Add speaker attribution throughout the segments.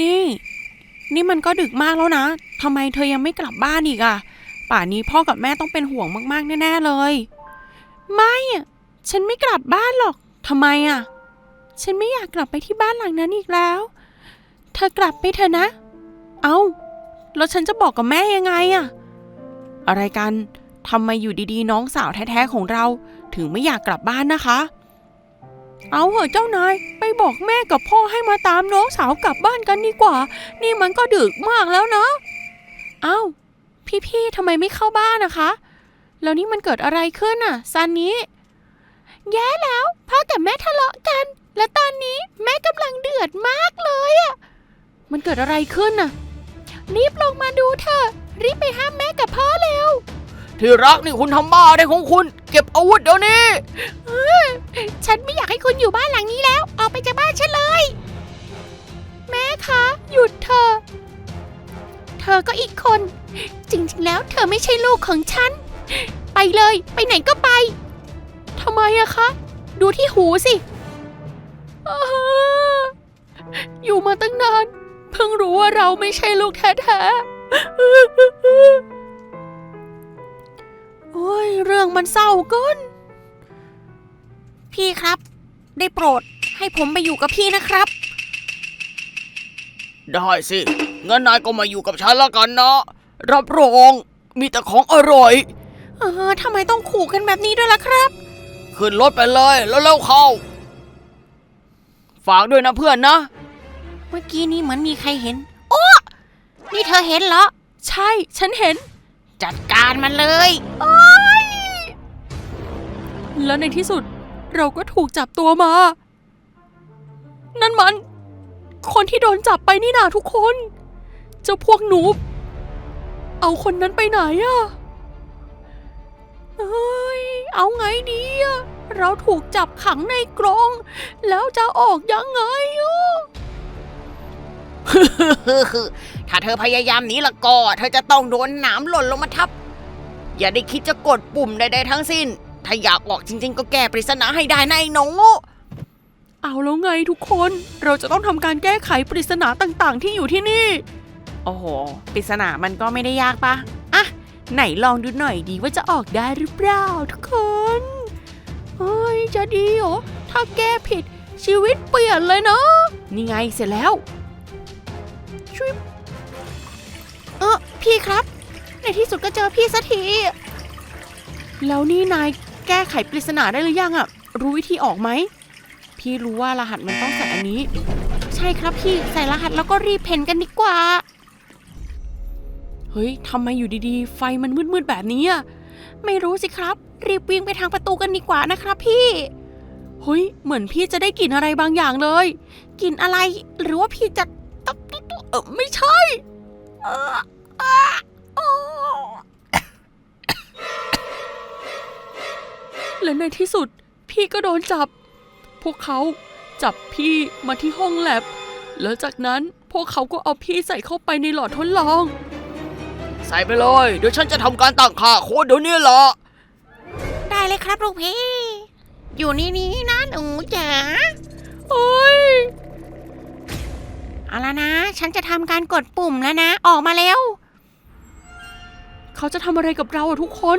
Speaker 1: นี่ นี่มันก็ดึกมากแล้วนะทำไมเธอยังไม่กลับบ้านอีกอะป่านนี้พ่อกับแม่ต้องเป็นห่วงมากๆแน่ๆเลย ไม่อะฉันไม่กลับบ้านหรอกทำไมอะฉันไม่อยากกลับไปที่บ้านหลังนั้นอีกแล้ว เธอกลับไปเถอะนะ เอา้า แล้วฉันจะบอกกับแม่ยังไงอะอะไรกันทำไมอยู่ดีๆ น้องสาวแท้ๆของเรา ถึงไม่อยากกลับบ้านนะคะ เอาเหอะเจ้านาย ไปบอกแม่กับพ่อให้มาตามน้องสาวกลับบ้านกันดีกว่า นี่มันก็ดึกมากแล้วนะ เอา้า พี่ๆทำไมไม่เข้าบ้านนะคะ แล้วนี่มันเกิดอะไรขึ้นน่ะซันนี้แย่แล้วพ่อกับแม่ทะเลาะกัน และตอนนี้แม่กำลังเดือดมากเลยอะมันเกิดอะไรขึ้นน่ะรีบลงมาดูเถอะรีบไปห้ามแม่กับพ่อเร็ว
Speaker 2: ที่รักนี่คุณทำบ้าได้ของคุณ เก็บอาวุธเดี๋ยวนี้
Speaker 1: ฉันไม่อยากให้คุณอยู่บ้านหลังนี้แล้ว ออกไปจากบ้านฉันเลย แม่คะ หยุดเธอ เธอก็อีกคน จริงๆแล้วเธอไม่ใช่ลูกของฉัน ไปเลย ไปไหนก็ไปทำไมอะคะ ดูที่หูสิอาอยู่มาตั้งนาน เพิ่งรู้ว่าเราไม่ใช่ลูกแท้ๆ โอ้ย เรื่องมันเศร้าเกิน พี่ครับ ได้โปรดให้ผมไปอยู่กับพี่นะครับ
Speaker 2: ได้สิงั้นนายก็มาอยู่กับฉันแล้วกันนะ รับรองมีแต่ของอร่อย
Speaker 1: เออทำไมต้องขู่กันแบบนี้ด้วยล่ะครับ
Speaker 2: ขึ้นรถไปเลยแล้วเร็วเข้า ฝากด้วยนะเพื่อนนะ
Speaker 1: เมื่อกี้นี้เหมือนมีใครเห็น โอ้ นี่เธอเห็นเหรอ ใช่ ฉันเห็น จัดการมันเลย โอ้ยแล้วในที่สุดเราก็ถูกจับตัวมา นั่นมัน คนที่โดนจับไปนี่นาทุกคน เจ้าพวกหนูเอาคนนั้นไปไหนอะเฮ้ย เอาไงดีอะเราถูกจับขังในกรง แล้วจะออกยังไงอะ
Speaker 2: ถ้าเธอพยายามหนีละก็เธอจะต้องโดนหนามหล่นลงมาทับ อย่าได้คิดจะกดปุ่มใดๆทั้งสิ้น ถ้าอยากออกจริง ๆ ก็แก้ปริศนาให้ได้นะไอ้หนู
Speaker 1: เอาแล้วไงทุกคน เราจะต้องทำการแก้ไขปริศนาต่างๆ ที่อยู่ที่นี่ โอ้โห ปริศนามันก็ไม่ได้ยากปะอะ ไหนลองดูหน่อยดีว่าจะออกได้หรือเปล่าทุกคน เฮ้ย จะดีเหรอ ถ้าแก้ผิดชีวิตเปลี่ยนเลยเนาะ นี่ไงเสร็จแล้ว ช่วยเออพี่ครับ ในที่สุดก็เจอพี่สักที แล้วนี่นายแก้ไขปริศนาได้หรือยังอะรู้วิธีออกไหม พี่รู้ว่ารหัสมันต้องใส่อันนี้ ใช่ครับพี่ใส่รหัสแล้วก็รีบเพนกันดีกว่า เฮ้ยทำไมอยู่ดีๆ ไฟมันมืดๆแบบนี้อะไม่รู้สิครับ รีบวิ่งไปทางประตูกันดีกว่านะครับพี่เฮ้ยเหมือนพี่จะได้กลิ่นอะไรบางอย่างเลยกลิ่นอะไร หรือว่าพี่จะตับตุ๊เออไม่ใช่เอออะโอ้และในที่สุดพี่ก็โดนจับ พวกเขาจับพี่มาที่ห้องแลบ แล้วจากนั้นพวกเขาก็เอาพี่ใส่เข้าไปในหลอดทดลอง
Speaker 2: ใส่ไปเลย เดี๋ยวฉันจะทำการตั้งค่าโค้ดเดี๋ยวนี้ละ
Speaker 1: ได้เลยครับลูกพี่ อยู่นี่นี่นะหนูจ๋าโอ้ย เอาละนะ ฉันจะทำการกดปุ่มแล้วนะ ออกมาแล้วเขาจะทำอะไรกับเราอะทุกคน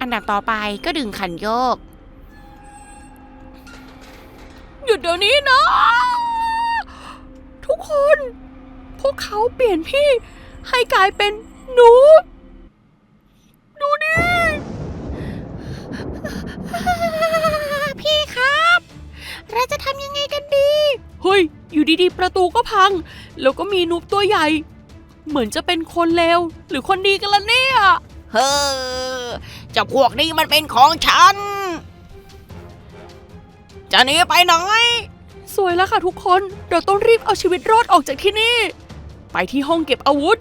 Speaker 1: อันดับต่อไปก็ดึงขันโยก หยุดเดี๋ยวนี้นะ ทุกคน พวกเขาเปลี่ยนพี่ให้กลายเป็นหนู ดูดิ พี่ครับ เราจะทำยังไงกันดี เฮ้ย อยู่ดีๆ ประตูก็พัง แล้วก็มีนุบตัวใหญ่ เหมือนจะเป็นคนเลวหรือคนดีกันละเนี่ย
Speaker 2: เฮ้อเจ้าพวกนี้มันเป็นของฉัน จะหนีไปไหน
Speaker 1: สวยแล้วค่ะทุกคน เราต้องรีบเอาชีวิตรอดออกจากที่นี่ ไปที่ห้องเก็บอาวุธ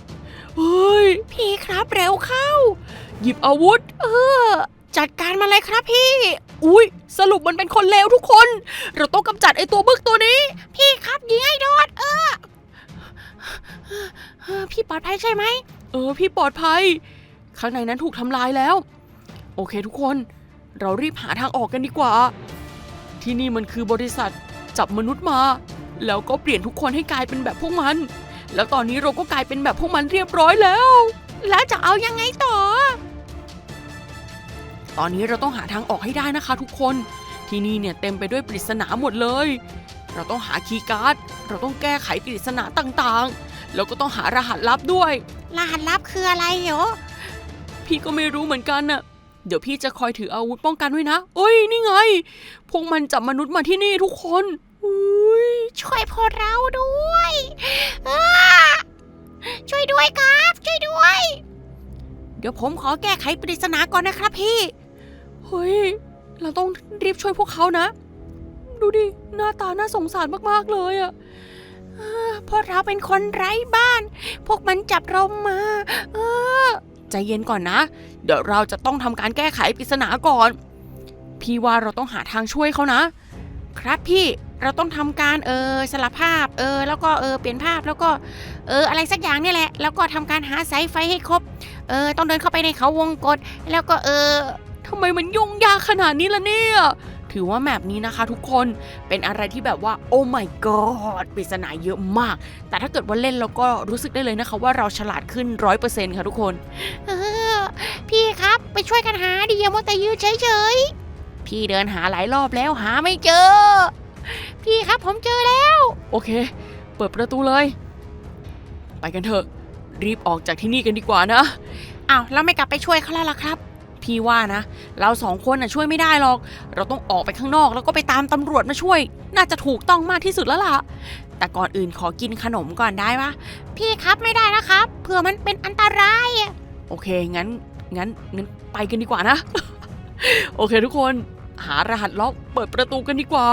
Speaker 1: เฮ้ย พี่ครับเร็วเข้า หยิบอาวุธ เออ จัดการมาเลยครับพี่ อุ้ยสรุปมันเป็นคนเลวทุกคน เราต้องกำจัดไอตัวบึกตัวนี้ พี่ครับยิงให้โดดเออเออ พี่ปลอดภัยใช่ไหม เออ พี่ปลอดภัย ข้างในนั้นถูกทำลายแล้ว โอเคทุกคน เรารีบหาทางออกกันดีกว่า ที่นี่มันคือบริษัทจับมนุษย์มา แล้วก็เปลี่ยนทุกคนให้กลายเป็นแบบพวกมัน แล้วตอนนี้เราก็กลายเป็นแบบพวกมันเรียบร้อยแล้ว แล้วจะเอายังไงต่อ ตอนนี้เราต้องหาทางออกให้ได้นะคะทุกคน ที่นี่เนี่ยเต็มไปด้วยปริศนาหมดเลย เราต้องหาคีย์การ์ด เราต้องแก้ไขปริศนาต่างๆ แล้วก็ต้องหารหัสลับด้วย
Speaker 2: รหัสลับคืออะไรเหรอ
Speaker 1: พี่ก็ไม่รู้เหมือนกันน่ะ เดี๋ยวพี่จะคอยถืออาวุธป้องกันไว้นะเอ้ยนี่ไง พวกมันจับมนุษย์มาที่นี่ทุกคนอุ้ย
Speaker 2: ช่วยพวกเราด้วยอ้าช่วยด้วยครับ ช่วยด้วย เดี๋ยวผมขอแก้ไขปริศนาก่อนนะครับพี่
Speaker 1: เฮ้ย เราต้องรีบช่วยพวกเขานะ ดูดิ หน้าตาน่าสงสารมากๆเลยอะ
Speaker 2: พวกเราเป็นคนไร้บ้าน พวกมันจับเรามาเออ
Speaker 1: ใจเย็นก่อนนะ เดี๋ยวเราจะต้องทำการแก้ไขปริศนาก่อน พี่ว่าเราต้องหาทางช่วยเขานะ
Speaker 2: ครับพี่เราต้องทำการเออสลับภาพเออแล้วก็เออเปลี่ยนภาพแล้วก็เอออะไรสักอย่างนี่แหละ แล้วก็ทำการหาสายไฟให้ครบเออต้องเดินเข้าไปในเขาวงกฏแล้วก็เออ
Speaker 1: ทำไมมันยุ่งยากขนาดนี้ล่ะเนี่ย ถือว่าแมปนี้นะคะทุกคนเป็นอะไรที่แบบว่า โอ้ my god ปริศนาเยอะมาก แต่ถ้าเกิดว่าเล่นเราก็รู้สึกได้เลยนะคะ ว่าเราฉลาดขึ้นร้อยเปอร์เซ็นต์ค่ะทุกคน
Speaker 2: เออพี่ครับไปช่วยกันหาดิอย่ามัวแต่ยืนเฉยๆ พี่เดินหาหลายรอบแล้วหาไม่เจอ พี่ครับผมเจอแล้ว
Speaker 1: โอเค เปิดประตูเลย ไปกันเถอะ รีบออกจากที่นี่กันดีกว่านะ
Speaker 2: อ้าวแล้วไม่กลับไปช่วยเขาแล้วล่ะครับ
Speaker 1: พี่ว่านะ เราสองคนน่ะช่วยไม่ได้หรอก เราต้องออกไปข้างนอกแล้วก็ไปตามตำรวจมาช่วย น่าจะถูกต้องมากที่สุดแล้วล่ะ แต่ก่อนอื่นขอกินขนมก่อนได้ปะ
Speaker 2: พี่ครับไม่ได้นะครับ เผื่อมันเป็นอันตราย
Speaker 1: โอเคงั้นงั้นงั้นไปกันดีกว่านะ โอเคทุกคนหารหัสล็อกเปิดประตูกันดีกว่า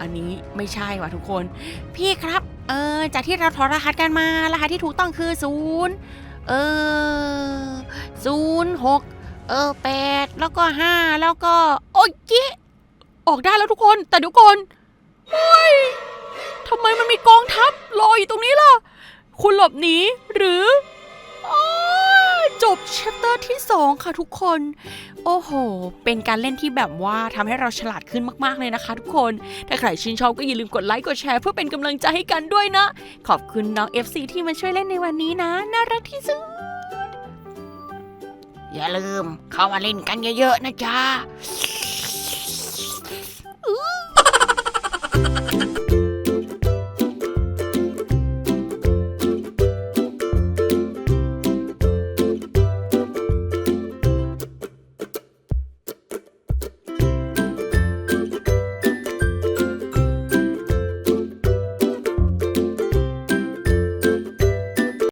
Speaker 1: อันนี้ไม่ใช่ว่ะทุกคน
Speaker 2: พี่ครับ เออจากที่เราถอดรหัสกันมา รหัสที่ถูกต้องคือศูนย์ เออศูนย์หกเออแปดแล้วก็ห้าแล้วก็
Speaker 1: โอ้ยจิออกได้แล้วทุกคนแต่เดี๋ยวก่อนเฮ้ยทำไมมันมีกองทัพรออยู่ตรงนี้ล่ะ คุณหลบหนีหรือ บแชปเตอร์ที่ 2 ค่ะทุกคน โอ้โห เป็นการเล่นที่แบบว่าทำให้เราฉลาดขึ้นมากๆเลยนะคะทุกคน ถ้าใครชื่นชอบก็อย่าลืมกดไลค์กดแชร์เพื่อเป็นกำลังใจให้กันด้วยนะ ขอบคุณน้อง FC ที่มาช่วยเล่นในวันนี้นะ น่ารักที่สุด
Speaker 2: อย่าลืมเข้ามาเล่นกันเยอะๆนะจ๊ะ